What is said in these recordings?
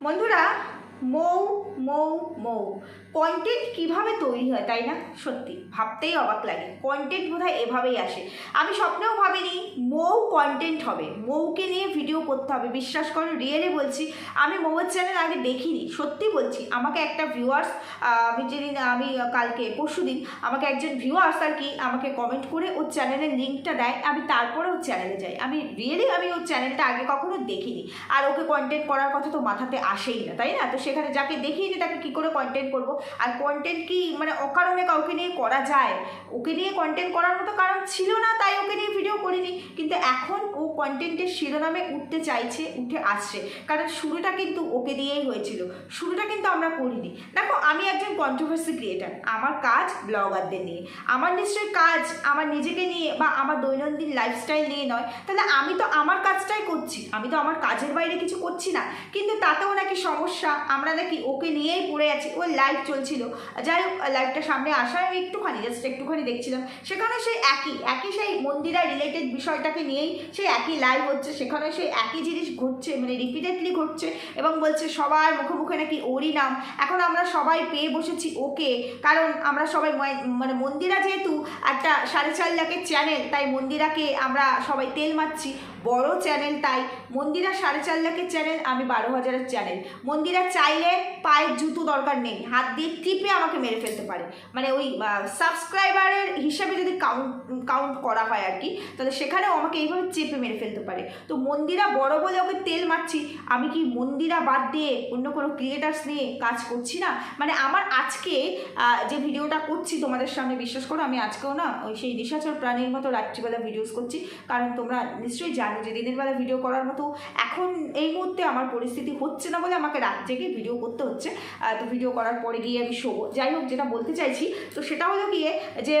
বন্ধুরা মৌ মৌ মৌ। কন্টেন্ট কীভাবে তৈরি হয়, তাই না? সত্যি, ভাবতেই অবাক লাগে। কন্টেন্ট বোধহয় এভাবেই আসে। আমি স্বপ্নেও ভাবিনি মৌ কন্টেন্ট হবে। মৌকে নিয়ে ভিডিও করতে হবে। বিশ্বাস করো রিয়েলি বলছি, আমি মৌয়ের চ্যানেল আগে দেখিনি। সত্যি বলছি, আমাকে একটা ভিউয়ার্স আমি যেদিন, আমি কালকে, পরশু দিন, আমাকে একজন ভিউয়ার্স আর কি, আমাকে কমেন্ট করে ওর চ্যানেলের লিঙ্কটা দেয়। আমি তারপরে ওর চ্যানেলে যাই। আমি রিয়েলি আমি ওর চ্যানেলটা আগে কখনো দেখিনি। আর ওকে কন্টেন্ট করার কথা তো মাথাতে আসেই না, তাই না? তো সেখানে যাকে দেখিনি তাকে কী করে কন্টেন্ট করব। আর কন্টেন্ট কি মানে অকারণে কাউকে নিয়ে করা যায়? ওকে নিয়ে কন্টেন্ট করার মতো কারণ ছিল না, তাই ওকে নিয়ে ভিডিও করিনি। কিন্তু এখন ও কন্টেন্টের শিরোনামে উঠতে চাইছে, উঠে আসছে। কারণ শুরুটা কিন্তু ওকে দিয়েই হয়েছিল। শুরুটা কিন্তু আমরা করিনি। দেখো, আমি একজন কন্ট্রোভার্সি ক্রিয়েটার আমার কাজ ব্লগারদের নিয়ে। আমার নিশ্চয়ই কাজ আমার নিজেকে নিয়ে বা আমার দৈনন্দিন লাইফস্টাইল নিয়ে নয়। তাহলে আমি তো আমার কাজটাই করছি। আমি তো আমার কাজের বাইরে কিছু করছি না। কিন্তু তাতেও নাকি সমস্যা। আমরা নাকি ওকে নিয়েই পড়ে আছি, ওর লাইভ চলছিল। যাই হোক লাইভটা সামনে আসায় আমি একটুখানি জাস্ট একটুখানি দেখছিলাম। সেখানে সেই একই একই সেই মন্দিরা রিলেটেড বিষয়টাকে নিয়েই সেই একই লাইভ হচ্ছে, সেখানে সেই একই জিনিস ঘটছে মানে রিপিটেডলি ঘটছে এবং বলছে সবার মুখে মুখে নাকি ওরই নাম। এখন আমরা সবাই পেয়ে বসেছি ওকে, কারণ আমরা সবাই মানে মন্দিরা যেহেতু একটা সাড়ে চার লাখের চ্যানেল তাই মন্দিরাকে আমরা সবাই তেল মারছি। বড় চ্যানেল তাই মন্দিরা সাড়ে চার লাখের চ্যানেল, আমি বারো হাজারের চ্যানেল। মন্দিরা চাইলে পায়ের জুতো দরকার নেই, হাত দিয়ে টিপে আমাকে মেরে ফেলতে পারে। মানে ওই সাবস্ক্রাইবারের হিসাবে যদি কাউন্ট কাউন্ট করা হয় আর কি, তাহলে সেখানেও আমাকে এইভাবে চেপে মেরে ফেলতে পারে। তো মন্দিরা বড় বলে ওকে তেল মারছি, আমি কি মন্দিরা বাদ দিয়ে অন্য কোনো ক্রিয়েটার্স নিয়ে কাজ করছি না? মানে আমার আজকে যে ভিডিওটা করছি, তোমাদের সামনে বিশ্বাস করো, আমি আজকেও না, ওই সেই নিশাচর প্রাণীর মতো রাত্রিবেলা ভিডিওস করছি। কারণ তোমরা নিশ্চয়ই জানো যে দিনের বেলা ভিডিও করার মতো এখন এই মুহূর্তে আমার পরিস্থিতি হচ্ছে না বলে আমাকে রাত জেগে ভিডিও করতে হচ্ছে। তো ভিডিও করার পরে গিয়ে আমি শোবো। যাই হোক, যেটা বলতে চাইছি, তো সেটা হলো গিয়ে যে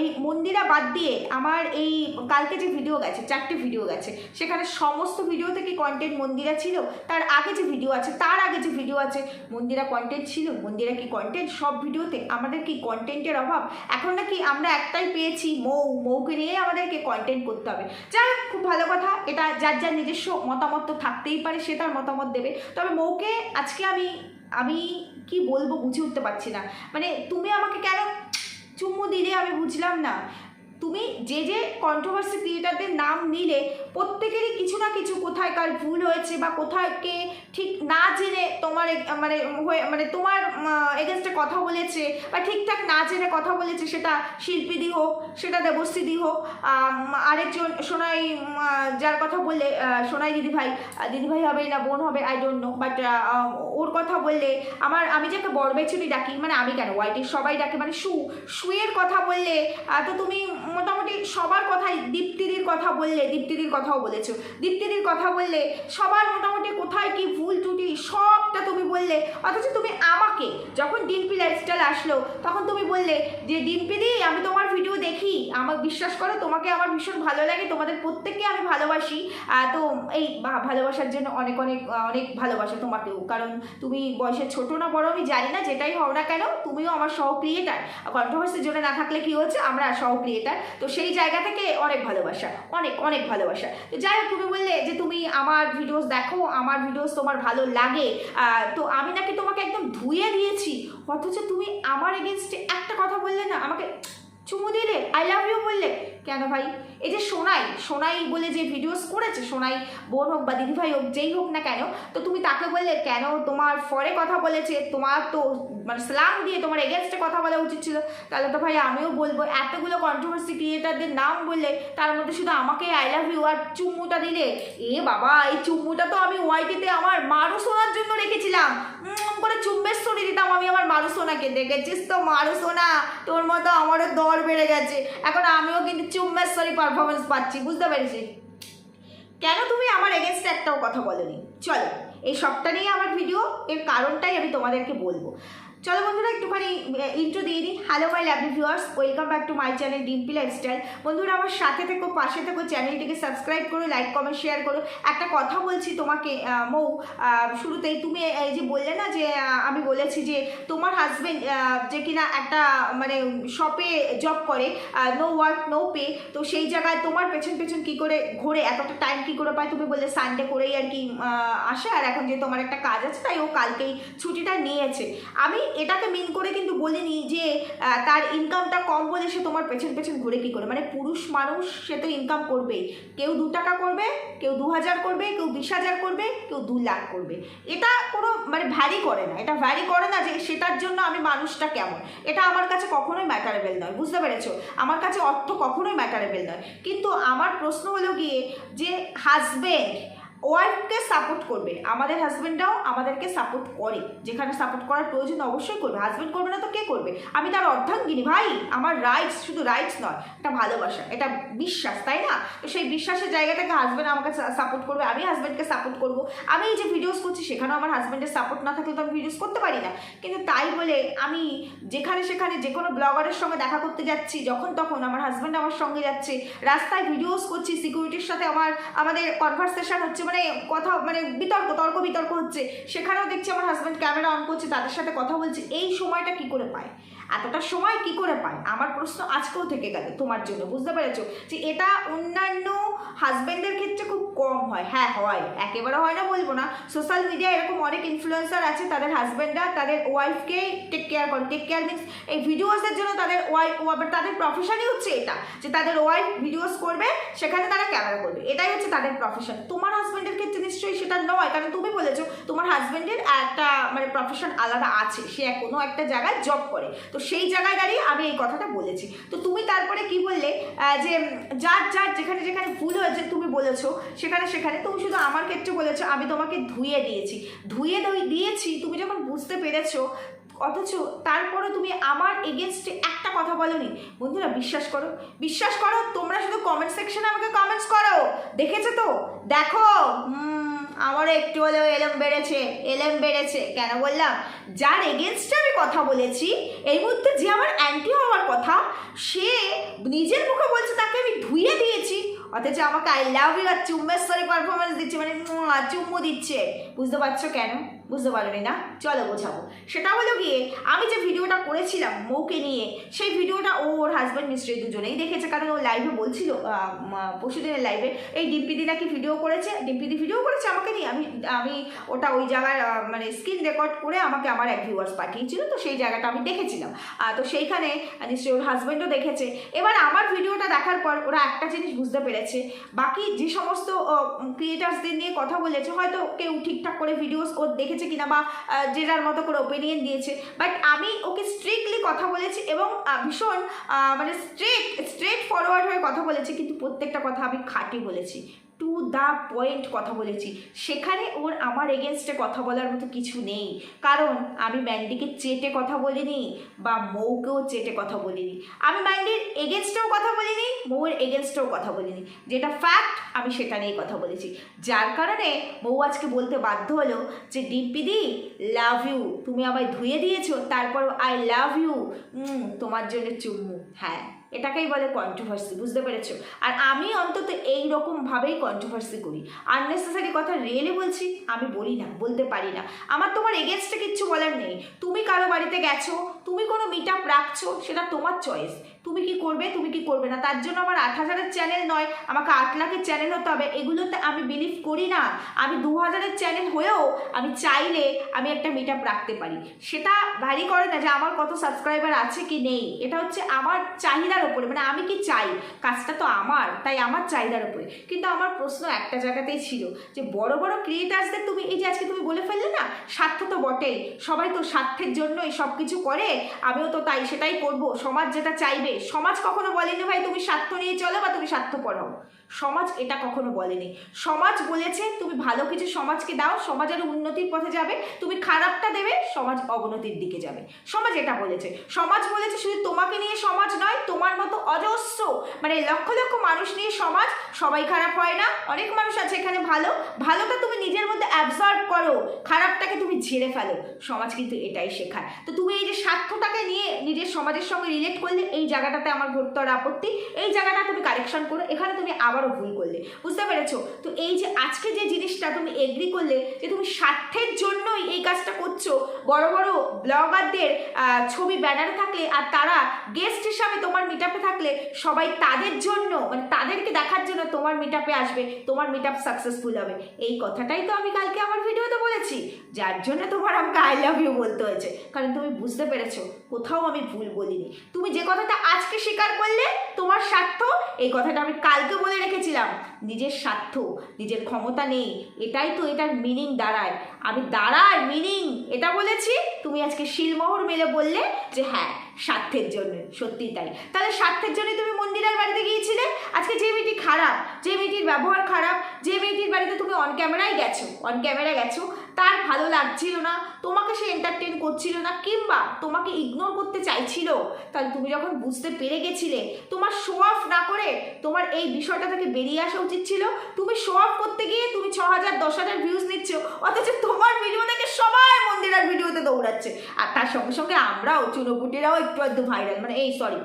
এই মন্দিরা বাদ দিয়ে আমার এই কালকে যে ভিডিও গেছে, চারটে ভিডিও গেছে, সেখানে সমস্ত ভিডিও কি কন্টেন্ট মন্দিরা ছিল? তার আগে যে ভিডিও আছে, তার আগে যে ভিডিও আছে, মন্দিরা কন্টেন্ট ছিল? মন্দিরা কি কন্টেন্ট সব ভিডিওতে আমাদের কি কন্টেন্টের অভাব? এখন নাকি আমরা একটাই পেয়েছি, মৌ। মৌকে নিয়ে আমাদেরকে কন্টেন্ট করতে হবে। যাই খুব ভালো কথা, এটা যার যার নিজস্ব মতামত তো থাকতেই পারে, সে তার মতামত দেবে। তবে মৌকে আজকে আমি আমি কি বলব বুঝে উঠতে পারছি না। মানে তুমি আমাকে কেন চুম্মু দিলে আমি বুঝলাম না। তুমি যে যে কন্ট্রোভার্সি ক্রিয়েটারদের নাম নিলে প্রত্যেকেরই কিছু না কিছু কোথায় কার ভুল হয়েছে বা কোথায় কে ঠিক না জেনে তোমার মানে হয়ে মানে তোমার এগেনস্টে কথা বলেছে বা ঠিকঠাক না জেনে কথা বলেছে সেটা শিল্পীদি হোক, সেটা দেবশ্রীদি হোক আরেকজন সোনাই যার কথা বললে সোনাই দিদিভাই দিদিভাই হবে না, বোন হবে আই ডোন্ট নো বাট ওর কথা বললে আমার, আমি যাকে বড়বেছুরি ডাকি মানে আমি কেন ওয়াইটির সবাই ডাকে মানে সু সুয়ের কথা বললে তো তুমি মোটামুটি সবার কথাই দীপ্তিদির কথা বললে, দীপ্তিদির কথাও বলেছ। দীপ্তিদির কথা বললে সবার মোটামুটি কোথায় কি ভুল ত্রুটি সবটা তুমি বললে। অথচ তুমি আমাকে যখন ডিম্পি লাইফস্টাইল আসলো, তখন তুমি বললে যে, ডিম্পিদি, আমি তোমার ভিডিও দেখি। আমার বিশ্বাস করো, তোমাকে আমার ভীষণ ভালো লাগে। তোমাদের প্রত্যেককে আমি ভালোবাসি। তো এই ভালোবাসার জন্য অনেক অনেক অনেক ভালোবাসা তোমাকেও। কারণ তুমি বয়সে ছোট না, বড় আমি জানি না, যেটাই হও না কেন, তুমিও আমার সহ ক্রিয়েটার কন্ট্রোভার্সি জন্য না থাকলে কি হচ্ছে? আমরা সহ ক্রিয়েটার তো সেই জায়গা থেকে অনেক ভালোবাসা, অনেক অনেক ভালোবাসা। তো যাই হোক, তুমি বললে যে তুমি আমার ভিডিওস দেখো, আমার ভিডিওস তোমার ভালো লাগে তো আমি নাকি তোমাকে একদম ধুয়ে দিয়েছি। অথচ তুমি আমার এগেনস্টে একটা কথা বললে না, আমাকে চুমু দিলে আই লাভ ইউ বললে। কেন ভাই? এই যে সোনাই সোনাই বলে যে ভিডিওস করেছে, সোনাই বোন হোক বা দিদিভাই হোক, যেই হোক না কেন, তো তুমি তাকে বললে, কেন তোমার ফরে কথা বলেছে, তোমার তো মানে স্লাং দিয়ে তোমার এগেনস্টে কথা বলা উচিত ছিল। তাহলে তো ভাই আমিও বলব, এতগুলো কন্ট্রোভার্সি ক্রিয়েটারদের নাম বললে, তার মধ্যে শুধু আমাকে আই লাভ ইউ আর চুম্মুটা দিলে, এ বাবা, এই চুম্মুটা তো আমি ওয়াইটিতে আমার মারু সোনার জন্য রেখেছিলাম। করে চুম্বের সরি দিতাম আমি আমার মারু সোনাকে, দেখেছিস তো মারু সোনা? তোর মতো আমারও দর বেড়ে গেছে। এখন আমিও কিন্তু চুম্বের চুম্বেশ্বরী পারফরমেন্স পাচ্ছি, বুঝতে পেরেছি? কেন তুমি আমার এগেনস্টে একটাও কথা বলনি? চলো, এই সবটা নিয়ে আমার ভিডিও এর কারণটাই আমি তোমাদেরকে বলব। চলো বন্ধুরা, একটুখানি ইন্ট্রো দিয়ে দিই। Hello my lovely viewers welcome back to my channel Dimpi lifestyle বন্ধুরা, আমার সাথে থেকো, পাশে থেকো, চ্যানেলটিকে সাবস্ক্রাইব করো লাইক কমেন্ট শেয়ার করো। একটা কথা বলছি তোমাকে মৌ শুরুতেই। তুমি এই যে বললে না যে আমি বলেছি যে, তোমার হাজবেন্ড যে কিনা একটা মানে শপে জব করে নো ওয়ার্ক নো পে তো সেই জায়গায় তোমার পেছন পেছন কি করে ঘোরে? এতটা টাইম কি করে পায়? তুমি বললে সানডে করেই আর কি আসে। আর এখন যে তোমার একটা কাজ আছে, তাই ও কালকেই ছুটিটা নিয়েছে। আমি এটাকে মিন করে কিন্তু বলিনি যে তার ইনকামটা কম বলে সে তোমার পেছন পেছন ঘুরে কি করে? মানে পুরুষ মানুষ সে তো ইনকাম করবেই। কেউ দু টাকা করবে, কেউ দু হাজার করবে, কেউ বিশ হাজার করবে, কেউ দু লাখ করবে। এটা কোনো মানে ভ্যারি করে না। এটা ভ্যারি করে না যে সেটার জন্য আমি মানুষটা কেমন। এটা আমার কাছে কখনোই ম্যাটারেবল নয়। বুঝতে পেরেছ? আমার কাছে অর্থ কখনোই ম্যাটারেবল নয়। কিন্তু আমার প্রশ্ন হলো গিয়ে যে হাজবেন্ড ওয়াইফকে সাপোর্ট করবে, আমাদের হাজব্যান্ডরাও আমাদেরকে সাপোর্ট করে। যেখানে সাপোর্ট করার প্রয়োজন অবশ্যই করবে। হাজব্যান্ড করবে না তো কে করবে? আমি তার অর্ধাঙ্গিনী, ভাই। আমার রাইটস শুধু রাইটস নয় এটা ভালোবাসা, এটা বিশ্বাস, তাই না? তো সেই বিশ্বাসের জায়গা থেকে হাজব্যান্ড আমাকে সাপোর্ট করবে, আমি হাজব্যান্ডকে সাপোর্ট করব। আমি এই যে ভিডিওস করছি, সেখানেও আমার হাজব্যান্ডের সাপোর্ট না থাকলে তো আমি ভিডিওস করতে পারি না। কিন্তু তাই বলে আমি যেখানে সেখানে যে কোনো ব্লগারের সঙ্গে দেখা করতে যাচ্ছি, যখন তখন আমার হাজব্যান্ড আমার সঙ্গে যাচ্ছে। রাস্তায় ভিডিওস করছি সিকিউরিটির সাথে আমার, আমাদের কনভারসেশন হচ্ছে মানে কথা মানে বিতর্ক, তর্ক বিতর্ক হচ্ছে। সেখানেও দেখছি আমার হাজব্যান্ড ক্যামেরা অন করছে, তাদের সাথে কথা বলছে। এই সময়টা কি করে পায়? এতটা সময় কি করে পায়? আমার প্রশ্ন আজকেও থেকে গেল তোমার জন্য, বুঝতে পেরেছ? যে এটা অন্যান্য হাজব্যান্ডের ক্ষেত্রে খুব কম হয়। হ্যাঁ হয়। একেবারে হয় না, বলব না। সোশ্যাল মিডিয়ায় এরকম অনেক ইনফ্লুয়েন্সার আছে, তাদের হাজব্যান্ডরা তাদের ওয়াইফকে টেক কেয়ার করে। টেক কেয়ার মিনস এই ভিডিওসের জন্য তাদের ওয়াইফ তাদের প্রফেশনই হচ্ছে এটা, যে তাদের ওয়াইফ ভিডিওস করবে, সেখানে তারা ক্যামেরা করবে। এটাই হচ্ছে তাদের প্রফেশন তোমার হাজব্যান্ডের ক্ষেত্রে নিশ্চয়ই সেটা নয়, কারণ তুমি বলেছ তোমার হাজব্যান্ডের একটা মানে প্রফেশন আলাদা আছে। সে কোনো একটা জায়গায় জব করে। তো সেই জায়গায় দাঁড়িয়ে আমি এই কথাটা বলেছি। তো তুমি তারপরে কি বললে? যে যার যার যেখানে যেখানে ভুল হয়েছে তুমি বলেছ, সেখানে সেখানে তুমি শুধু আমার ক্ষেত্রে বলেছ, আমি তোমাকে ধুয়ে দিয়েছি। ধুয়ে দিয়েছি, তুমি যখন বুঝতে পেরেছ, অথচ তারপরে তুমি আমার এগেনস্টে একটা কথা বলনি। বন্ধুরা, বিশ্বাস করো। বিশ্বাস করো, তোমরা শুধু কমেন্ট সেকশনে আমাকে কমেন্টস করো। দেখেছ তো? দেখো! আমারও একটু হলেও এলম বেড়েছে এলম বেড়েছে। কেন বললাম? যার এগেনস্টে আমি কথা বলেছি, এই মুহূর্তে যে আমার অ্যান্টি হওয়ার কথা, সে নিজের মুখে বলছে, তাকে আমি ধুয়ে দিয়েছি। অথচ আমাকে আই লাভ ইউ আর চুম্বেশ্বরী পারফরমেন্স দিচ্ছে মানে চুম্ব দিচ্ছে। বুঝতে পারছ কেন? বুঝতে পারোনি না? চলো বোঝাবো। সেটা হলো গিয়ে, আমি যে ভিডিওটা করেছিলাম মৌকে নিয়ে, সেই ভিডিওটা ও ওর হাজব্যান্ড নিশ্চয়ই দুজনেই দেখেছে। কারণ ও লাইভে বলছিল পরশুদিনের লাইভে এই ডিম্পিদি নাকি ভিডিও করেছে? ডিম্পিদি ভিডিও করেছে আমাকে নিয়ে। আমি আমি ওটা ওই জায়গায় মানে স্ক্রিন রেকর্ড করে আমাকে আমার এক ভিউয়ার্স পাঠিয়েছিল, তো সেই জায়গাটা আমি দেখেছিলাম। তো সেইখানে নিশ্চয়ই ওর হাজব্যান্ডও দেখেছে। এবার আমার ভিডিওটা দেখার পর ওরা একটা জিনিস বুঝতে পেরেছে। বাকি যে সমস্ত ক্রিয়েটার্সদের নিয়ে কথা বলেছে, হয়তো কেউ ঠিকঠাক করে ভিডিওস ও দেখেছে কিনা বা যে যার মতো করে ওপিনিয়ন দিয়েছে। বাট আমি ওকে স্ট্রিক্টলি কথা বলেছি এবং ভীষণ মানে স্ট্রেট স্ট্রেট ফরওয়ার্ড হয়ে কথা বলেছি, কিন্তু প্রত্যেকটা কথা আমি খাঁটি বলেছি। টু দ্য পয়েন্ট কথা বলেছি। সেখানে ওর আমার এগেনস্টে কথা বলার মতো কিছু নেই। কারণ আমি ম্যান্ডিকে চেটে কথা বলিনি বা মৌকেও চেটে কথা বলিনি। আমি ম্যান্ডির এগেনস্টেও কথা বলিনি, মৌয়ের এগেনস্টেও কথা বলিনি। যেটা ফ্যাক্ট আমি সেটা নিয়েই কথা বলেছি। যার কারণে মৌ আজকে বলতে বাধ্য হলো যে ডিম্পিদি লাভ ইউ তুমি আমায় ধুয়ে দিয়েছ তারপর আই লাভ ইউ তোমার জন্য চুম্মু। হ্যাঁ। এটাকেই বলে কন্ট্রোভার্সি বুঝতে পেরেছ? আর আমি অন্তত এই রকমভাবেই কন্ট্রোভার্সি করি। আননেসেসারি কথা রিয়েলি বলছি, আমি বলি না, বলতে পারি না। আমার তোমার এগেনস্টে কিচ্ছু বলার নেই। তুমি কারও বাড়িতে গেছো, তুমি কোনো মিট আপ রাখছো, সেটা তোমার চয়েস তুমি কি করবে, তুমি কি করবে না? তার জন্য আমার আট হাজারের চ্যানেল নয়, আমাকে আট লাখের চ্যানেল হতে হবে। এগুলোতে আমি বিলিভ করি না। আমি দু হাজারের চ্যানেল হয়েও আমি চাইলে আমি একটা মিট আপ রাখতে পারি। সেটা ভ্যারি করে না যে আমার কত সাবস্ক্রাইবার আছে কি নেই। এটা হচ্ছে আমার চাহিদার ওপরে মানে আমি কি চাই? কাজটা তো আমার, তাই আমার চাহিদার ওপরে কিন্তু আমার প্রশ্ন একটা জায়গাতেই ছিল যে বড় বড় ক্রিয়েটার্সদের তুমি এই যে আজকে তুমি বলে ফেললে না, স্বার্থ তো বটেই। সবাই তো স্বার্থের জন্যই সব কিছু করে, আমিও তো তাই সেটাই করব। সমাজ যেটা চাইবে সমাজ কখনো বলেনি ভাই তুমি স্বার্থ নিয়ে চলো বা তুমি স্বার্থ হও। সমাজ এটা কখনো বলেনি। সমাজ বলেছে, তুমি ভালো কিছু সমাজকে দাও, সমাজ উন্নতির পথে যাবে, তুমি খারাপটা দেবে, সমাজ অবনতির দিকে যাবে। সমাজ এটা বলেছে। সমাজ বলেছে শুধু তোমাকে নিয়ে সমাজ নয়, তোমার মতো অজস্র মানে লক্ষ লক্ষ মানুষ নিয়ে সমাজ, সবাই খারাপ হয় না, অনেক মানুষ আছে এখানে ভালো, ভালোটা তুমি নিজের মধ্যে অ্যাবজর্ব করো, খারাপটাকে তুমি ঝেড়ে ফেলো। সমাজ কিন্তু এটাই শেখায়। তো তুমি এই যে স্বার্থটাকে নিয়ে নিজের সমাজের সঙ্গে রিলেট করলে, এই জায়গাটাতে আমার ঘটতর আপত্তি, এই জায়গাটা তুমি কারেকশন করো, এখানে তুমি আবারও ভুল করলে। বুঝতে পেরেছ? তো এই যে আজকে যে জিনিসটা তুমি এগ্রি করলে যে তুমি স্বার্থের জন্যই এই কাজটা করছ, বড় বড় ব্লগারদের ছবি ব্যানারে থাকলে আর তারা গেস্ট হিসাবে তোমার মিটআপে থাকলে সবাই তাদের জন্য মানে তাদেরকে দেখার জন্য তোমার মিটআপে আসবে, তোমার মিটআপ সাকসেসফুল হবে। এই কথাটাই তো আমি কালকে আমার ভিডিওতে বলেছি। যার জন্য তোমার আমাকে আই লাভ ইউ বলতে হয়েছে। কারণ তুমি বুঝতে পেরেছ, কোথাও আমি ভুল বলিনি। তুমি যে কথাটা আজকে স্বীকার করলে তোমার স্বার্থ, এই কথাটা আমি কালকে বলে রেখেছিলাম। নিজের স্বার্থ, নিজের ক্ষমতা নেই, এটাই তো এটার মিনিং দাঁড়ায়। আমি দাঁড়ায় মিনিং এটা বলেছি? তুমি আজকে শিলমোহর মেলে বললে যে হ্যাঁ স্বার্থের জন্য সত্যি তাই। তাহলে স্বার্থের জন্য তুমি মন্দিরার বাড়িতে গিয়েছিলে? আজকে যে মেয়েটি খারাপ, যে মেয়েটির ব্যবহার খারাপ, যে মেয়েটির বাড়িতে তুমি অন ক্যামেরায় গেছো অন ক্যামেরা গেছো তার ভালো লাগছিল না, তোমাকে সে এন্টারটেন করছিল না, কিংবা তোমাকে ইগনোর করতে চাইছিল। তাহলে তুমি যখন বুঝতে পেরে গেছিলে, তোমার শো অফ না করে তোমার এই বিষয়টা থেকে বেরিয়ে আসা উচিত ছিল। তুমি শো অফ করতে গিয়ে তুমি ছ হাজার, দশ হাজার ভিউজ নিচ্ছ, অথচ তোমার ভিডিও দেখে সবাই মন্দিরের ভিডিওতে দৌড়াচ্ছে। আর তার সঙ্গে সঙ্গে আমরাও চুনোপুটিরাও একটু একটু ভাইরাল মানে এই সরি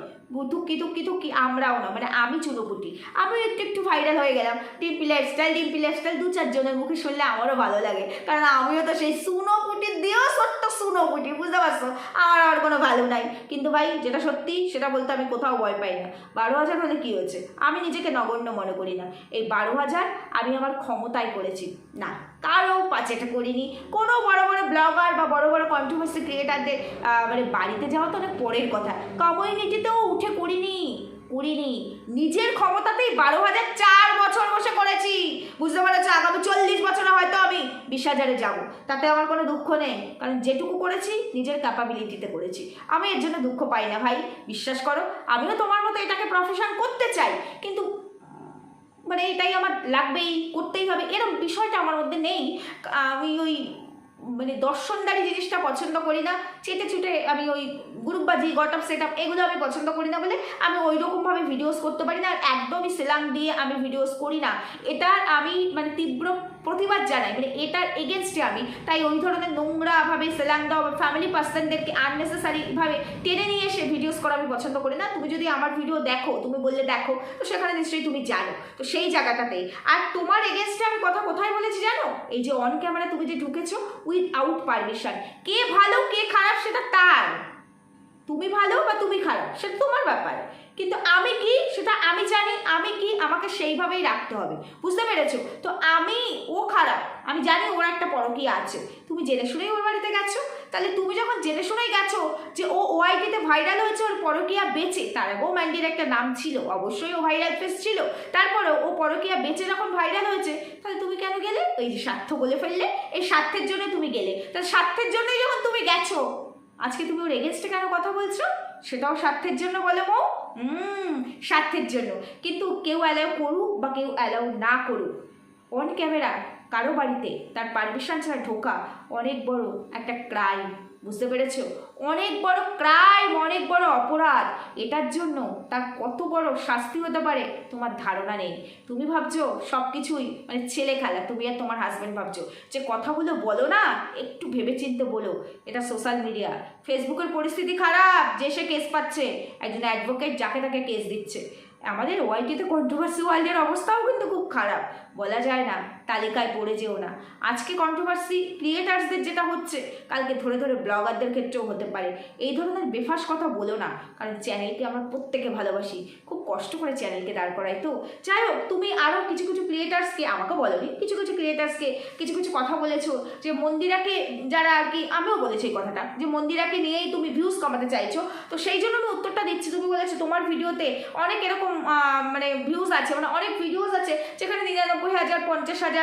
থুকি থুকি থুকি আমরাও না মানে আমি চুনোপুটি। আমিও একটু একটু ভাইরাল হয়ে গেলাম। ডিম্পি লাইফস্টাইল ডিম্পি লাইফস্টাইল দু চারজনের মুখে শুনলে আমারও ভালো লাগে। কারণ আমিও তো সেই সুনোপুটির দিয়েও ছোট্ট সুনোপুটি বুঝতে পারছ? আমার আর কোনো ভ্যালু নাই। কিন্তু ভাই, যেটা সত্যি, সেটা বলতে আমি কোথাও ভয় পাই না। বারো হাজার হলে কী হয়েছে? আমি নিজেকে নগণ্য মনে করি না। এই বারো হাজার আমি আমার ক্ষমতায় করেছি। না। কারও পাচেটা করিনি। কোনো বড় বড় ব্লগার বা বড় বড় কন্ট্রোভার্সি ক্রিয়েটারদের মানে বাড়িতে যাওয়া তো অনেক পরের কথা। কমিউনিটিতেও উঠে করিনি করিনি। নিজের ক্ষমতাতেই বারো হাজার চার বছর বসে করেছি। বুঝতে পারছ? আগামী চল্লিশ বছরে হয়তো আমি বিশ হাজারে যাব। তাতে আমার কোনো দুঃখ নেই। কারণ যেটুকু করেছি, নিজের ক্যাপাবিলিটিতে করেছি। আমি এর জন্য দুঃখ পাই না ভাই, বিশ্বাস করো। আমিও তোমার মতো এটাকে প্রফেশন করতে চাই। কিন্তু মানে এটাই আমার লাগবেই, করতেই হবে। এরকম বিষয়টা আমার মধ্যে নেই। আমি ওই মানে দর্শনদারি জিনিসটা পছন্দ করি না। চেটে চুটে আমি ওই গ্রুপ বাজি গট আপ সেট আপ এগুলো আমি পছন্দ করি না বলে আমি ওই রকমভাবে ভিডিওস করতে পারি না। আর একদমই সেলাং দিয়ে আমি ভিডিওস করি না। এটার আমি মানে তীব্র প্রতিবাদ জানাই। মানে এটার এগেনস্টে আমি। তাই ওই ধরনের নোংরাভাবে সেলাং ফ্যামিলি পার্সনদেরকে আননেসেসারিভাবে টেনে নিয়ে এসে ভিডিওস করা আমি পছন্দ করি না। তুমি যদি আমার ভিডিও দেখো, তুমি বললে দেখো, তো সেখানে নিশ্চয়ই তুমি জানো। তো সেই জায়গাটাতেই আর তোমার এগেনস্টে আমি কথা কোথায় বলেছি জানো? এই যে অন ক্যামেরা তুমি যে ঢুকেছো উইথ আউট পারমিশন কে ভালো, কে খারাপ সেটা তার। তুমি ভালো বা তুমি খারাপ, সেটা তোমার ব্যাপার। কিন্তু আমি কি? সেটা আমি জানি, আমি কি? আমাকে সেইভাবেই রাখতে হবে। বুঝতে পেরেছ? তো আমি, ও খারাপ, আমি জানি ওর একটা পরকীয়া আছে। তুমি জেনে শুনেই ওর বাড়িতে গেছো। তাহলে তুমি যখন জেনে শুনেই গেছো যে ও ওআইটিতে ভাইরাল হয়েছে, ওর পরকীয়া বেচে, তার আগেও ম্যান্ডির একটা নাম ছিল, অবশ্যই ও ভাইরাল ফেস ছিল। তারপরে ও পরকীয়া বেচে যখন ভাইরাল হয়েছে, তাহলে তুমি কেন গেলে? ওই যে স্বার্থ বলে ফেললে, এই স্বার্থের জন্য তুমি গেলে। তাহলে স্বার্থের জন্যই যখন তুমি গেছো, আজকে তুমি ওর এগেনস্টে কেন কথা বলছো? সেটাও স্বার্থের জন্য বলে মৌ স্বার্থের জন্য। কিন্তু কেউ অ্যালাউ করুক বা কেউ অ্যালাউ না করুক। অন ক্যামেরা কারও বাড়িতে তার পারমিশন ছাড়া ঢোকা অনেক বড় একটা ক্রাইম বুঝতে পেরেছ? অনেক বড় ক্রাইম, অনেক বড় অপরাধ। এটার জন্য তার কত বড় শাস্তি হতে পারে তোমার ধারণা নেই। তুমি ভাবছ সব কিছুই মানে ছেলে খেলা, তুমি আর তোমার হাজব্যান্ড ভাবছ। যে কথাগুলো বলো না, একটু ভেবেচিন্তে বলো। এটা সোশ্যাল মিডিয়া ফেসবুকের পরিস্থিতি খারাপ, যে সে কেস পাচ্ছে। একজন অ্যাডভোকেট যাকে তাকে কেস দিচ্ছে। আমাদের ওয়াইটিতে কন্ট্রোভার্সি ওয়ার্ল্ডের অবস্থাও কিন্তু খুব খারাপ। বলা যায় না। তালিকায় পড়ে যেও না। আজকে কন্ট্রোভার্সি ক্রিয়েটার্সদের যেটা হচ্ছে, কালকে ধরে ধরে ব্লগারদের ক্ষেত্রেও হতে পারে। এই ধরনের বেফাস কথা বলো না, কারণ চ্যানেলকে আমরা প্রত্যেকে ভালোবাসি। খুব কষ্ট করে চ্যানেলকে দাঁড় করাই তো। যাই হোক, তুমি আরও কিছু কিছু ক্রিয়েটার্সকে আমাকে বলোনি, কিছু কিছু ক্রিয়েটার্সকে কিছু কিছু কথা বলেছ, যে মন্দিরাকে যারা আর কি, আমিও বলেছি এই কথাটা, যে মন্দিরাকে নিয়েই তুমি ভিউজ কমাতে চাইছো। তো সেই জন্য আমি উত্তরটা দিচ্ছি। তুমি বলেছ তোমার ভিডিওতে অনেক এরকম মানে ভিউজ আছে মানে অনেক ভিডিওস আছে, যেখানে নিরানব্বই হাজার, পঞ্চাশ হাজার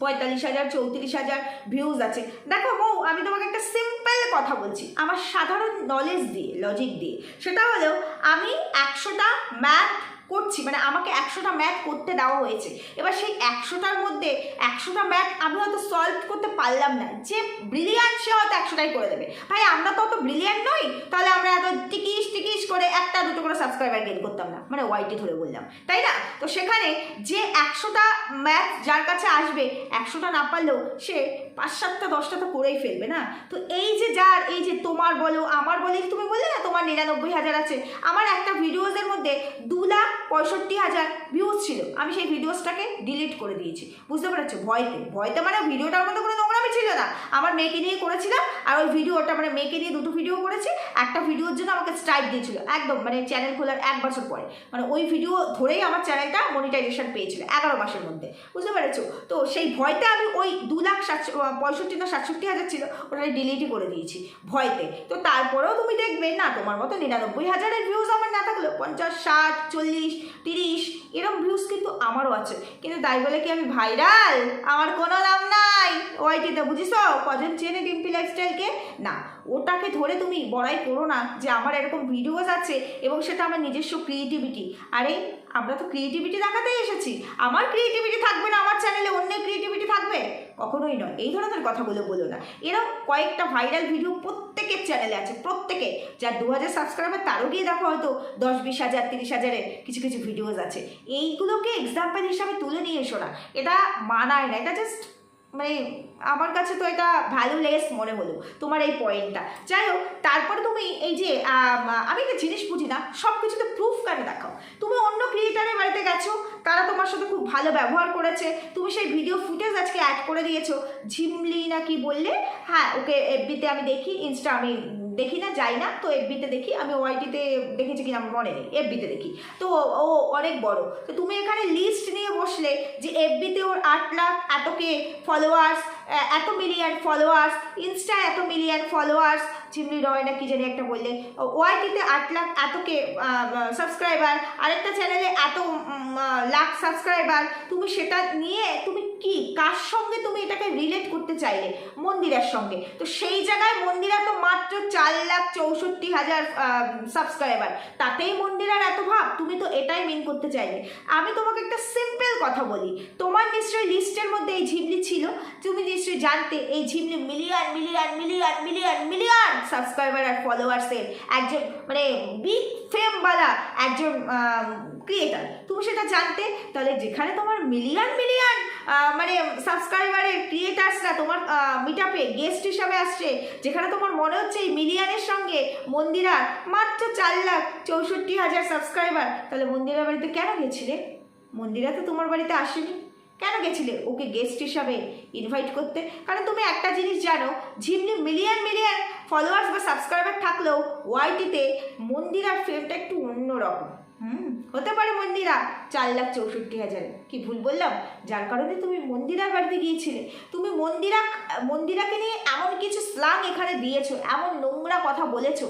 পঁয়তাল্লিশ হাজার, চৌত্রিশ হাজার ভিউজ আছে। দেখো বউ, আমি তোমাকে একটা সিম্পল কথা বলছি। আমার সাধারণ নলেজ দিয়ে লজিক দিয়ে, সেটা হলেও আমি একশোটা ম্যাথ করছি মানে আমাকে একশোটা ম্যাথ করতে দেওয়া হয়েছে। এবার সেই একশোটার মধ্যে একশোটা ম্যাথ আমি হয়তো সলভ করতে পারলাম না। যে ব্রিলিয়ান্ট সে হয়তো একশোটাই করে দেবে। ভাই, আমরা তো অত ব্রিলিয়ান্ট নই, তাহলে আমরা এত টিকিস টিকিস করে একটা দুটো করে সাবস্ক্রাইবার গেন করতাম না। মানে ওয়াইটি ধরে বললাম, তাই না? তো সেখানে যে একশোটা ম্যাথ যার কাছে আসবে, একশোটা না পারলেও সে পাঁচ সাতটা, দশটা তো করেই ফেলবে না? তো এই যে যার, এই যে তোমার বলো, আমার বলে তুমি বললে? না, তোমার নিরানব্বই হাজার আছে। আমার একটা ভিডিওজের মধ্যে দু লাখ পঁয়ষট্টি হাজার ভিউজ ছিল। আমি সেই ভিডিওসটাকে ডিলিট করে দিয়েছি। বুঝতে পেরেছ? ভয়তে। ভয়তে মানে ভিডিওটার মধ্যে কোনো নোংরামি ছিল না। আমার মেয়েকে নিয়ে করেছিলাম, আর ওই ভিডিওটা মানে মেয়েকে নিয়ে দুটো ভিডিও করেছি। একটা ভিডিওর জন্য আমাকে স্ট্রাইক দিয়েছিল। একদম মানে চ্যানেল খোলার এক বছর পরে। মানে ওই ভিডিও ধরেই আমার চ্যানেলটা মনিটাইজেশন পেয়েছিল, এগারো মাসের মধ্যে। বুঝতে পেরেছ? তো সেই ভয়তে আমি ওই দু লাখ সাতশো পঁয়ষট্টি না সাতষট্টি হাজার ছিল, ওটা ডিলিটই করে দিয়েছি, ভয়তে। তো তারপরেও তুমি দেখবে, না, তোমার মতো নিরানব্বই হাজারের ভিউজ আমার না থাকলেও পঞ্চাশ, ষাট, চল্লিশ, তিরিশ এরকম ভিউজ কিন্তু আমারও আছে। কিন্তু তাই বলে কি আমি ভাইরাল আমার কোনো নাম নাই। ওয়াইটিতে বুঝিস কজন চেনে ডিম্পি লাইফস্টাইলকে না, ওটাকে ধরে তুমি বড়াই করো না যে আমার এরকম ভিডিওস আছে এবং সেটা আমার নিজস্ব ক্রিয়েটিভিটি আরে আমরা তো ক্রিয়েটিভিটি দেখাতেই এসেছি। আমার ক্রিয়েটিভিটি থাকবে না, আমার চ্যানেলে অন্যের ক্রিয়েটিভিটি থাকবে? কখনোই নয়। এই ধরনের কথাগুলো বলো না। এরকম কয়েকটা ভাইরাল ভিডিও প্রত্যেকের চ্যানেলে আছে, প্রত্যেকে। যার দু হাজার সাবস্ক্রাইবার তারও গিয়ে দেখো হয়তো দশ, বিশ হাজার, তিরিশ হাজারের কিছু কিছু ভিডিওজ আছে। এইগুলোকে এক্সাম্পল হিসাবে তুলে নিয়ে এসো না। এটা মানায় না। এটা জাস্ট মানে আমার কাছে তো এটা ভ্যালুলেস মনে হলো, তোমার এই পয়েন্টটা যাই হোক তারপরে তুমি এই যে, আমি একটা জিনিস বুঝি না সব কিছুতে প্রুফ কেন দেখাও? তুমি অন্য ক্রিয়েটারের বাড়িতে গেছো, তারা তোমার সাথে খুব ভালো ব্যবহার করেছে, তুমি সেই ভিডিও ফুটেজ আজকে অ্যাড করে দিয়েছ, ঝিমলি না কি বললে? হ্যাঁ ওকে এফবিতে আমি দেখি ইনস্টা আমি দেখি না, যাই না, তো এফবিতে দেখি, আমি ওয়াইটিতে দেখেছি কি আমার মনে নেই এফবিতে দেখি। তো ও- অনেক বড়। তো তুমি এখানে লিস্ট নিয়ে বসলে যে এফবিতে ওর আট লাখ, এত কে ফলোয়ার্স এত মিলিয়ন ফলোয়ার্স ইনস্টা এত মিলিয়ন ফলোয়ার্স চিমনি রয় না কি জানি একটা বললে। ওয়াইটিতে আট লাখ এত কে সাবস্ক্রাইবার আরেকটা চ্যানেলে এত লাখ সাবস্ক্রাইবার তুমি সেটা নিয়ে তুমি কি, কার সঙ্গে তুমি এটাকে রিলেট করতে চাইলে? মন্দিরার সঙ্গে। তো সেই জায়গায় মন্দিরা তো মাত্র চার লাখ চৌষট্টি হাজার সাবস্ক্রাইবার তাতেই মন্দিরার এত ভাব, তুমি তো এটাই মিন করতে চাইলে। আমি তোমাকে একটা সিম্পল কথা বলি। তোমার নিশ্চয়ই লিস্টের মধ্যে এই ঝিমলি ছিল। তুমি নিশ্চয়ই জানতে, এই Jhimli million million million million million subscriber আর ফলোয়ার্সের একজন মানে বিগ ফেমওয়ালা একজন ক্রিয়েটার তুমি সেটা জানতে, তাহলে যেখানে তোমার মিলিয়ন মিলিয়ন মানে সাবস্ক্রাইবারের ক্রিয়েটার্সরা তোমার মিট আপে গেস্ট হিসাবে আসছে, যেখানে তোমার মনে হচ্ছে এই মিলিয়নের সঙ্গে মন্দিরার মাত্র চার লাখ চৌষট্টি হাজার সাবস্ক্রাইবার তাহলে মন্দিরার বাড়িতে কেন গেছিলে? মন্দিরা তো তোমার বাড়িতে আসেনি। কেন গেছিলে? ওকে গেস্ট হিসাবে ইনভাইট করতে? কারণ তুমি একটা জিনিস জানো, ঝিমনি মিলিয়ন মিলিয়ন ফলোয়ার্স বা সাবস্ক্রাইবার থাকলেও ওয়াইটিতে মন্দিরার ফেমটা একটু অন্যরকম। হুম, হতে পারে মন্দিরা চার লাখ চৌষট্টি হাজার। কি ভুল বললাম? যার কারণে তুমি মন্দিরার বাড়িতে গিয়েছিলে। তুমি মন্দিরা, মন্দিরাকে নিয়ে এমন কিছু স্লাং এখানে দিয়েছ, এমন নোংরা কথা বলেছ,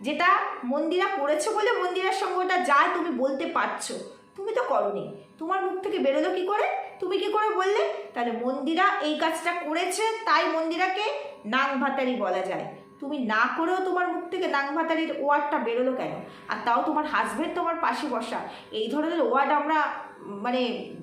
যেটা মন্দিরা করেছে বলে মন্দিরার সঙ্গে ওটা যায় তুমি বলতে পারছ। তুমি তো করনি। তোমার মুখ থেকে বেরোলো কি করে? তুমি কি করে বললে? তাহলে মন্দিরা এই কাজটা করেছে, তাই মন্দিরাকে নাং ভাতারি বলা যায়। তুমি না করেও তোমার মুখ থেকে নাং ভাতারির ওয়ার্ডটা বেরোলো কেন? আর তাও তোমার হাজবেন্ড তোমার পাশে বসা। এই ধরনের ওয়ার্ড আমরা মানে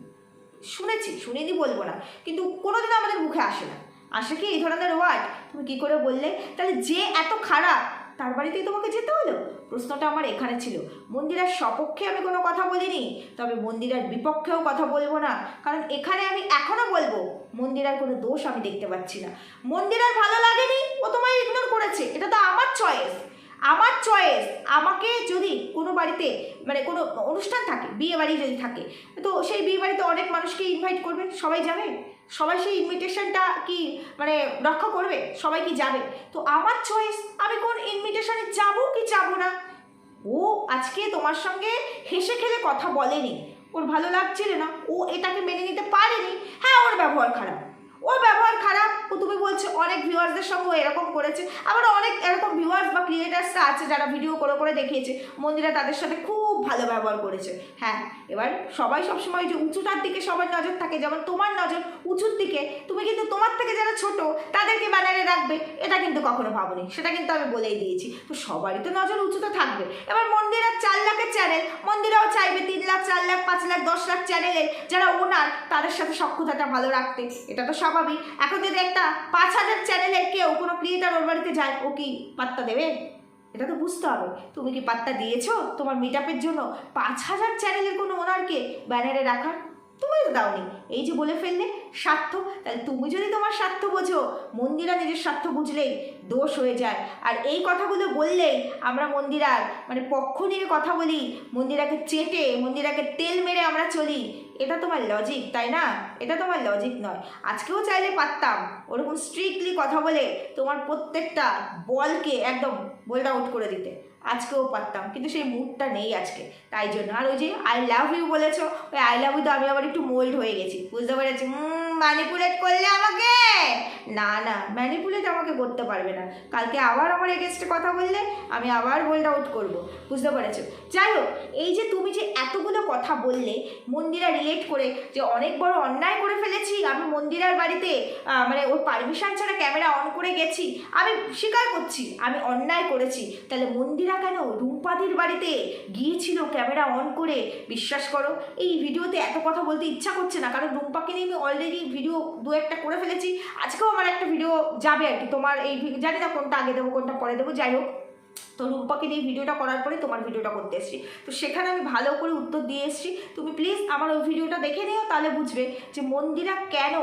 শুনেছি, শুনিনি বলব না। কিন্তু কোনোদিন আমাদের মুখে আসে না। আসে কি এই ধরনের ওয়ার্ড? তুমি কি করে বললে? তাহলে যে এত খারাপ তার বাড়িতেই তোমাকে যেতে হলো? প্রশ্নটা আমার এখানে ছিল। মন্দিরার সপক্ষে আমি কোনো কথা বলিনি, তবে মন্দিরার বিপক্ষেও কথা বলব না, কারণ এখানে আমি এখনও বলব, মন্দিরার কোনো দোষ আমি দেখতে পাচ্ছি না। মন্দিরার ভালো লাগেনি, ও তোমায় ইগনোর করেছে, এটা তো আমার চয়েস আমার চয়েস আমাকে যদি কোনো বাড়িতে মানে কোনো অনুষ্ঠান থাকে, বিয়ে বাড়ি যদি থাকে, তো সেই বিয়ে বাড়িতে অনেক মানুষকে ইনভাইট করবে, সবাই যাবে? সবাই সেই ইনভিটেশনটা কি মানে রক্ষা করবে? সবাই কি যাবে? তো আমার চয়েস আমি কোন ইনভিটেশনে যাব কি যাব না? ও আজকে তোমার সঙ্গে হেসে খেলে কথা বলেনি। ওর ভালো লাগছিল না? ও এটাকে মেনে নিতে পারেনি। হ্যাঁ ওর ব্যবহার খারাপ। ও ব্যবহার খারাপ। তুমি বলছো অনেক ভিউয়ার্সদের সঙ্গে এরকম করেছে। আবার অনেক এরকম ভিউয়ার্স বা ক্রিয়েটার্সরা আছে যারা ভিডিও করে করে দেখিয়েছে। মন্দিরা তাদের সাথে খুব ভালো ব্যবহার করেছে। হ্যাঁ এবার সবাই সবসময় যে উঁচুটার দিকে সবার নজর থাকে। যেমন তোমার নজর উঁচুর দিকে, তুমি কিন্তু তোমার থেকে যারা ছোট, তাদেরকে ব্যানারে রাখবে। এটা কিন্তু কখনো ভাবনি। সেটা কিন্তু আমি বলেই দিয়েছি। তো সবারই তো নজর উঁচুতে থাকবে। এবার মন্দিরের চার লাখের চ্যানেল মন্দিরাও চাইবে তিন লাখ, চার লাখ, পাঁচ লাখ, দশ লাখ চ্যানেলের যারা ওনার তাদের সাথে সক্ষতাটা ভালো রাখতে। এটা তো স্বাভাবিক। এখন যদি একটা পাঁচ হাজার চ্যানেলের কেউ কোনো ক্রিয়েটার ওর বাড়িতে যায়, ও কি পাত্তা দেবে? এটা তো বুঝতে হবে। তুমি কি পাত্তা দিয়েছ তোমার মিট জন্য? পাঁচ হাজার চ্যানেলের কোনো ওনারকে ব্যানারে রাখার? তুমি তো দাওনি। এই যে বলে ফেললে, স্বার্থ। তাহলে তুমি যদি তোমার স্বার্থ বোঝো, মন্দিরা নিজের স্বার্থ বুঝলেই দোষ হয়ে যায়। আর এই কথাগুলো বললেই আমরা মন্দিরার মানে পক্ষ নিয়ে কথা বলি, মন্দিরাকে চেটে, মন্দিরাকে তেল মেরে আমরা চলি। এটা তোমার লজিক তাই না? এটা তোমার লজিক নয়। আজকেও চাইলে পারতাম। ওরকম স্ট্রিক্টলি কথা বলে তোমার প্রত্যেকটা বলকে একদম বোল্ড আউট করে দিতে। আজকেও পারতাম, কিন্তু সেই মুডটা নেই আজকে। তাই জন্য। আর ওই যে আই লাভ ইউ বলেছ, ওই আই লাভ ইউ তো আমি আবার একটু মোল্ড হয়ে গেছি। বুঝতে পেরেছি? ম্যানিপুলেট করলে আমাকে? না না ম্যানিপুলেট আমাকে করতে পারবে না। কালকে আবার আমার এগেস্টে কথা বললে, আমি আবার বোল্ড আউট করব। বুঝতে পেরেছ? যাই হোক, এই যে তুমি যে এতগুলো কথা বললে, মন্দিরা রিলেট করে যে অনেক বড় অন্যায় করে ফেলেছি, আমি মন্দিরার বাড়িতে মানে ওর পারমিশন ছাড়া ক্যামেরা অন করে গেছি, আমি স্বীকার করছি, আমি অন্যায় করেছি। তাহলে মন্দিরা কেন রুম্পাদির বাড়িতে গিয়েছিল ক্যামেরা অন করে? বিশ্বাস করো, এই ভিডিওতে এত কথা বলতে ইচ্ছা করছে না, কারণ রুম্পাকে নিয়ে আমি অলরেডি ভিডিও দু একটা করে ফেলেছি। আজকেও আমার একটা ভিডিও যাবে আর কি। তোমার এই জানি না কোনটা আগে দেবো, কোনটা পরে দেবো, যাই হোক। তো রুম্পাকে দিয়ে ভিডিওটা করার পরে তোমার ভিডিওটা করতে এসেছি। তো সেখানে আমি ভালো করে উত্তর দিয়ে এসেছি। তুমি প্লিজ আমার ওই ভিডিওটা দেখে নিও, তাহলে বুঝবে যে মন্দিরা কেন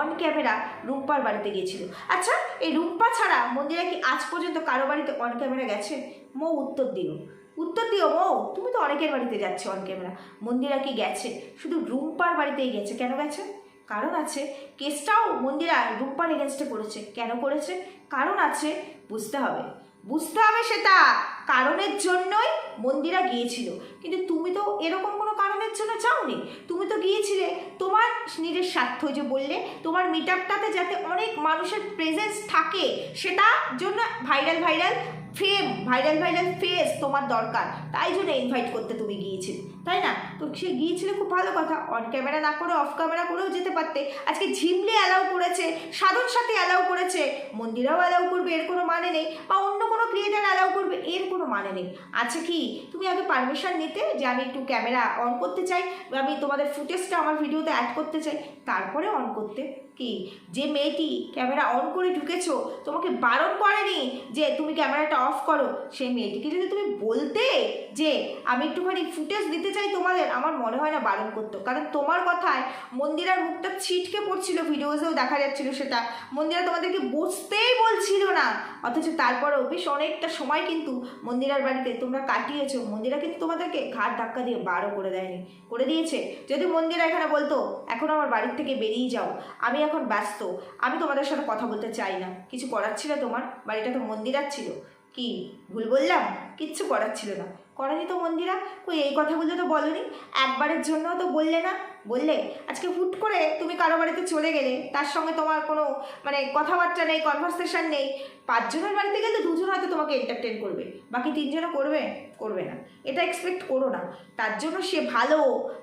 অন ক্যামেরা রুম্পার বাড়িতে গিয়েছিল। আচ্ছা এই রুম্পা ছাড়া মন্দিরা কি আজ পর্যন্ত কারও বাড়িতে অন ক্যামেরা গেছে? মো, উত্তর দিও। উত্তর দিও, মো, তুমি তো অনেকের বাড়িতে যাচ্ছে অন ক্যামেরা মন্দিরা কি গেছে? শুধু রুম্পার বাড়িতেই গেছে, কেন গেছে? কারণ আছে, কেসটাও মন্দিরা রূপার এগেনস্টে করেছে। কেন করেছে? কারণ আছে, বুঝতে হবে। বুঝতে হবে সেটা কারণের জন্যই মন্দিরা গিয়েছিল। কিন্তু তুমি তো এরকম কোনো কারণের জন্য যাওনি তুমি তো গিয়েছিলে তোমার নিজের স্বার্থ যে বললে, তোমার মিট যাতে অনেক মানুষের প্রেজেন্স থাকে সেটা জন্য viral viral fame viral viral face তোমার দরকার। তাই জন্য ইনভাইট করতে তুমি গিয়েছিলে, তাই না? তো সে গিয়েছিলে খুব ভালো কথা। অন ক্যামেরা না করে অফ ক্যামেরা করেও যেতে পারতে। আজকে ঝিমলি অ্যালাউ করেছে সাধন সাথে অ্যালাউ করেছে, মন্দিরাও অ্যালাউ করবে, এর কোনো মানে নেই, বা অন্য কোনো ক্রিয়েটার অ্যালাউ করবে, এর কোনো মানে নেই। আছে কি, তুমি আগে পারমিশন নিতে যে আমি একটু ক্যামেরা অন করতে চাই, আমি তোমাদের ফুটেজটা আমার ভিডিওতে অ্যাড করতে চাই, তারপরে অন করতে। কি যে মেয়েটি ক্যামেরা অন করে ঢুকেছো, তোমাকে বারণ করেনি যে তুমি ক্যামেরাটা অফ করো? সেই মেয়েটিকে যদি তুমি বলতে যে আমি একটুখানি ফুটেজ দিতে চাই তোমাদের, আমার মনে হয় না বারণ করতো। কারণ তোমার কথায় মন্দিরার মুখটা ছিটকে পড়ছিল, ভিডিওসেও দেখা যাচ্ছিল সেটা। মন্দিরা তোমাদেরকে বুঝতেই বলছিল না। অথচ তারপরেও বেশ অনেকটা সময় কিন্তু মন্দিরার বাড়িতে তোমরা কাটিয়েছো। মন্দিরা কিন্তু তোমাদেরকে ঘাট ধাক্কা দিয়ে বারও করে দেয়নি। করে দিয়েছে। যদি মন্দিরা এখানে বলতো, এখন আমার বাড়ির থেকে বেরিয়ে যাও। আমি এখন ব্যস্ত। আমি তোমাদের সাথে কথা বলতে চাই না। কিছু করার ছিল তোমার? বাড়িটা তো মন্দিরার ছিল। কি, ভুল বললাম? কিচ্ছু করার ছিল না। করেনি তো মন্দিরা? কই, এই কথাগুলো তো বলনি। একবারের জন্য তো বললে না। বললে? আজকে হুট করে তুমি কারও বাড়িতে চলে গেলে, তার সঙ্গে তোমার কোনো মানে কথাবার্তা নেই কনভারসেশন নেই, পাঁচজনের বাড়িতে গেলে দুজন হয়তো তোমাকে এন্টারটেন করবে, বাকি তিনজনও করবে? করবে না। এটা এক্সপেক্ট করো না। তার জন্য সে ভালো,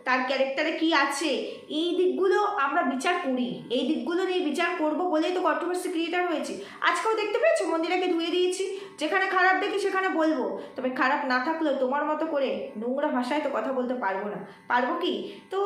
তার ক্যারেক্টারে কি আছে, এই দিকগুলো আমরা বিচার করি। এই দিকগুলো নিয়ে বিচার করব বলেই তো কন্ট্রোভার্সি ক্রিয়েটার হয়েছে। আজকেও দেখতে পেয়েছ? মন্দিরাকে ধুয়ে দিয়েছি। যেখানে খারাপ দেখি সেখানে বলব। তবে খারাপ না থাকলেও তোমার মতো করে নোংরা ভাষায় তো কথা বলতে পারব না। পারব কি? তো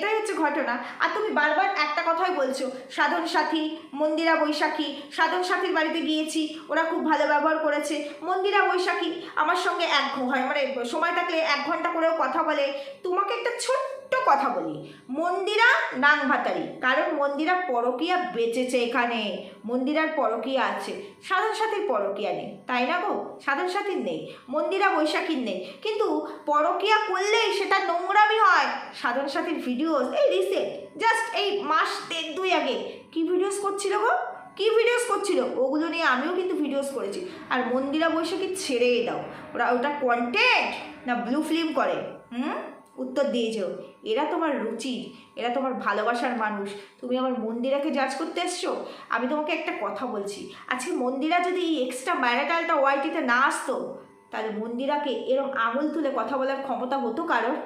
এটাই হচ্ছে ঘটনা। আর তুমি বারবার একটা কথাই বলছো, সাধন সাথী, মন্দিরা বৈশাখী, সাধন সাথীর বাড়িতে গিয়েছি, ওরা খুব ভালো ব্যবহার করেছে। মন্দিরা বৈশাখী আমার সঙ্গে এক হয় মানে সময় থাকলে এক ঘণ্টা করেও কথা বলে। তোমাকে একটা ছোট্ট কথা বলি। মন্দিরা নাং ভাতারি কারণ মন্দিরা পরকিয়া বেঁচেছে এখানে। মন্দিরার পরকিয়া আছে। সাধন সাথীর পরকিয়া নেই, তাই না গো? সাধন সাথীর নেই, মন্দিরা বৈশাখীর নেই। কিন্তু পরকিয়া করলেই সেটা নোংরামি হয়। সাধন সাথীর ভিডিওস এই রিসেন্ট জাস্ট এই মাস দেড় দুই আগে। কি ভিডিওস করছিল গো? কি ভিডিওস করছিল? ওগুলো নিয়ে আমিও কিন্তু ভিডিওস করেছি। আর মন্দিরা বৈশাখী ছেড়েই দাও। ওরা ওটা কন্টেন্ট না ব্লু ফিল্ম করে? হুম? উত্তর দিয়ে যেও এরা তোমার রুচির এরা তোমার ভালোবাসার মানুষ। তুমি আমার মন্দিরাকে জাজ করতে এসছো? আমি তোমাকে একটা কথা বলছি। আজকে মন্দিরা যদি এই এক্সট্রা ম্যারিটালটা ওয়াইটিতে না আসতো, তাহলে মন্দিরাকে এরকম আঙুল তুলে কথা বলার ক্ষমতা হতো কারোর?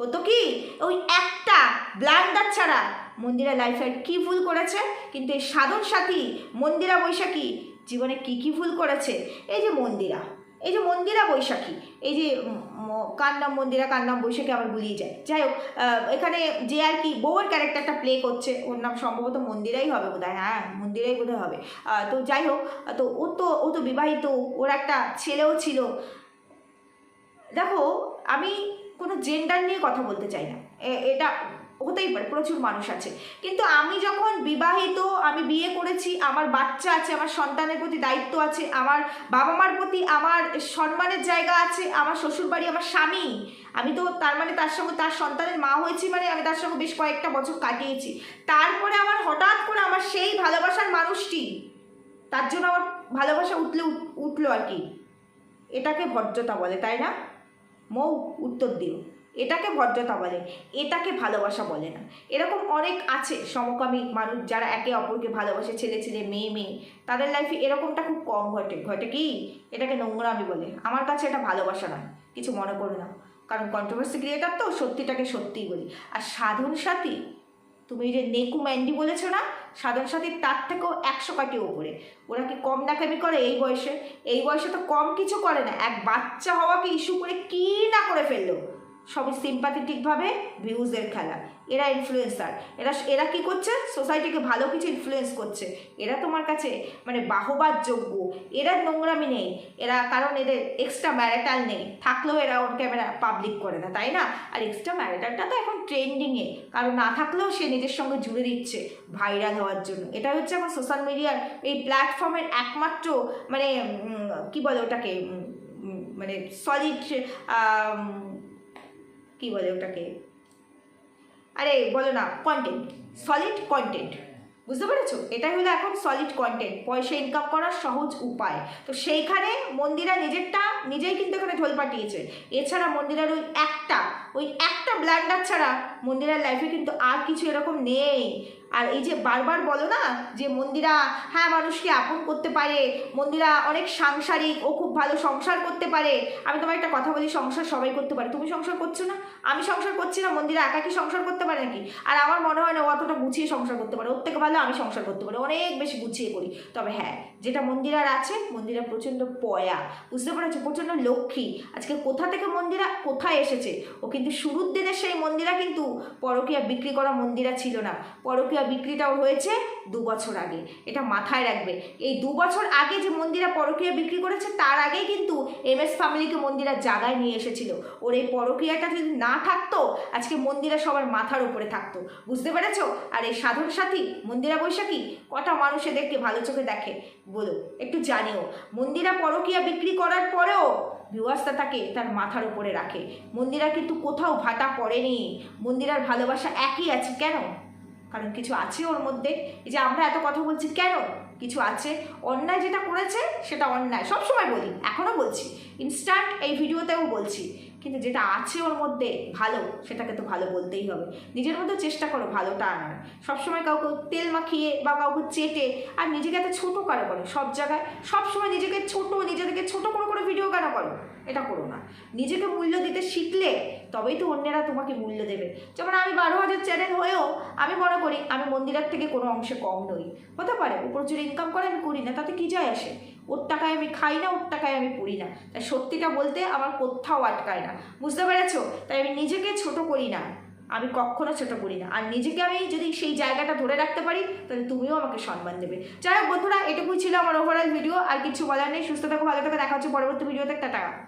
হতো কি? ওই একটা ব্ল্যান্ডার ছাড়া। মন্দিরা লাইফে কি ভুল করেছে? কিন্তু এই সাধন সাথী, মন্দিরা বৈশাখী, জীবনে কি কি ভুল করেছে? এই যে মন্দিরা, এই যে মন্দিরা বৈশাখী, এই যে উম, ম- কার নাম মন্দিরা কার বৈশাখে আবার গুলিয়ে যায়। যাই হোক এখানে যে আর কি বউয়ের ক্যারেক্টারটা প্লে করছে ওর নাম সম্ভবত মন্দিরাই হবে বোধ হ্যাঁ মন্দিরাই বোধ হবে। তো যাই হোক তো ও তো ও তো বিবাহিত ওর একটা ছেলেও ছিল। দেখো আমি কোনো জেন্ডার নিয়ে কথা বলতে চাই না। এটা হতেই পারে, প্রচুর মানুষ আছে। কিন্তু আমি যখন বিবাহিত, আমি বিয়ে করেছি, আমার বাচ্চা আছে, আমার সন্তানের প্রতি দায়িত্ব আছে, আমার বাবা মার প্রতি আমার সম্মানের জায়গা আছে, আমার শ্বশুরবাড়ি, আমার স্বামী, আমি তো তার মানে তার সঙ্গে তার সন্তানের মা হয়েছি মানে আমি তার সঙ্গে বেশ কয়েকটা বছর কাটিয়েছি। তারপরে আমার হঠাৎ করে আমার সেই ভালোবাসার মানুষটি, তার জন্য আমার ভালোবাসা উঠলে উঠ- উঠল আর কি। এটাকে ভদ্রতা বলে, তাই না? মৌ, উত্তর দিও। এটাকে ভদ্রতা বলে, এটাকে ভালোবাসা বলে না। এরকম অনেক আছে সমকামী মানুষ যারা একে অপরকে ভালোবাসে, ছেলে ছেলে, মেয়ে মেয়ে। তাদের লাইফে এরকমটা খুব কম ঘটে। ঘটে কি? এটাকে নোংরামি বলে। আমার কাছে এটা ভালোবাসা নয়। কিছু মনে করো না। কারণ কন্ট্রোভার্সি ক্রিয়েটার তো সত্যিটাকে সত্যিই বলি। আর সাধন সাথী, তুমি যে নেকু ম্যান্ডি বলেছ না? সাধন সাথী তার থেকেও একশো কাটি ওপরে। ওরা কি কম দেখাবি করে এই বয়সে? এই বয়সে তো কম কিছু করে না। এক বাচ্চা হওয়াকে ইস্যু করে কি না করে ফেলল? সবই সিম্পাথেটিকভাবে ভিউজের খেলা। এরা ইনফ্লুয়েন্সার এরা এরা কি করছে? সোসাইটিকে ভালো কিছু ইনফ্লুয়েন্স করছে। এরা তোমার কাছে মানে বাহবার যোগ্য। এরা নোংরামি নেই। এরা কারণ এদের এক্সট্রা ম্যারিটাল নেই। থাকলেও এরা ওর ক্যামেরা পাবলিক করে না, তাই না? আর এক্সট্রা ম্যারিটালটা তো এখন ট্রেন্ডিংয়ে কারণ না থাকলেও সে নিজের সঙ্গে জুড়ে দিচ্ছে ভাইরাল হওয়ার জন্য। এটা হচ্ছে এখন সোশ্যাল মিডিয়ার এই প্ল্যাটফর্মের একমাত্র মানে কি বলে ওটাকে? মানে সলিড কি বলে ওটাকে? আরে বলো না কন্টেন্ট সলিড কন্টেন্ট বুঝতে পেরেছ? এটাই হলো এখন সলিড কন্টেন্ট পয়সা ইনকাম করার সহজ উপায়। তো সেইখানে মন্দিরা নিজেরটা নিজেই কিন্তু এখানে ঢোল পাঠিয়েছে। এছাড়া মন্দিরার ওই একটা ওই একটা ব্ল্যান্ডার ছাড়া মন্দিরার লাইফে কিন্তু আর কিছু এরকম নেই। আর এই যে বারবার বলো না যে মন্দিরা হ্যাঁ মানুষকে আপন করতে পারে, মন্দিরা অনেক সাংসারিক, ও খুব ভালো সংসার করতে পারে। আমি তোমার একটা কথা বলি, সংসার সবাই করতে পারে। তুমি সংসার করছ না? আমি সংসার করছি না, মন্দিরা একা কি সংসার করতে পারে নাকি? আর আমার মনে হয় না ও অতটা গুছিয়ে সংসার করতে পারে। ওর থেকে ভালো আমি সংসার করতে পারি, অনেক বেশি গুছিয়ে করি। তবে হ্যাঁ যেটা মন্দিরার আছে, মন্দিরা প্রচণ্ড পয়া। বুঝতে পেরেছ? প্রচণ্ড লক্ষ্মী। আজকে কোথা থেকে মন্দিরা কোথায় এসেছে? ও কিন্তু শুরুর দিনের সেই মন্দিরা কিন্তু পরকীয়া বিক্রি করা মন্দিরা ছিল না। পরকীয়া বিক্রিটাও হয়েছে দু বছর আগে। এটা মাথায় রাখবে। এই দু বছর আগে যে মন্দিরা পরকীয়া বিক্রি করেছে, তার আগেই কিন্তু এম এস ফ্যামিলিকে মন্দিরা জাগায় নিয়ে এসেছিল। ওর এই পরকীয়াটা যদি না থাকতো, আজকে মন্দিরা সবার মাথার উপরে থাকতো। বুঝতে পেরেছ? আর এই সাধন সাথী, মন্দিরা বৈশাখী, কটা মানুষ এদেরকে ভালো চোখে দেখে। বলো, একটু জানিও, মন্দিরা পরকীয়া বিক্রি করার পরেও ভিউয়ার্সটা তাকে তার মাথার উপরে রাখে। মন্দিরা কিন্তু কোথাও ভাটা পড়েনি। মন্দিরার ভালোবাসা একই আছে, কেন? কারণ কিছু আছে ওর মধ্যে। এই যে আমরা এত কথা বলছি কেন? কিছু আছে। অন্যায় যেটা করেছে, সেটা অন্যায়। সবসময় বলি এখনও বলছি। ইনস্ট্যান্ট এই ভিডিওতেও বলছি। কিন্তু যেটা আছে ওর মধ্যে ভালো, সেটাকে তো ভালো বলতেই হবে। নিজের মধ্যে চেষ্টা করো ভালোটা আনার সবসময় কাউকে তেল মাখিয়ে বা কাউকে চেটে আর নিজেকে এত ছোটো কারও করো? সব জায়গায়, সবসময় নিজেকে ছোট নিজেদেরকে ছোট করে করে ভিডিও কেন করো? এটা করো না। নিজেকে মূল্য দিতে শিখলে তবেই তো অন্যেরা তোমাকে মূল্য দেবে। যেমন আমি বারো হাজার চ্যানেল হয়েও আমি মনে করি, আমি মন্দিরের থেকে কোনো অংশে কম নই। হতে পারে প্রচুর ইনকাম করে আমি করি না, তাতে কী যায় আসে? ওর টাকায় আমি খাই না ওর টাকায় আমি পড়ি না। তাই সত্যিটা বলতে আমার কোথাও আটকায় না। বুঝতে পেরেছ? তাই আমি নিজেকে ছোট করি না। আমি কখনো ছোট করি না। আর নিজেকে আমি যদি সেই জায়গাটা ধরে রাখতে পারি, তাহলে তুমিও আমাকে সম্মান দেবে। যাই হোক বন্ধুরা, এটুকুই ছিল আমার ওভারঅল ভিডিও আর কিছু বলার নেই। সুস্থ থাকো, ভালো থাকো। দেখা হচ্ছে পরবর্তী ভিডিওতে টাটা।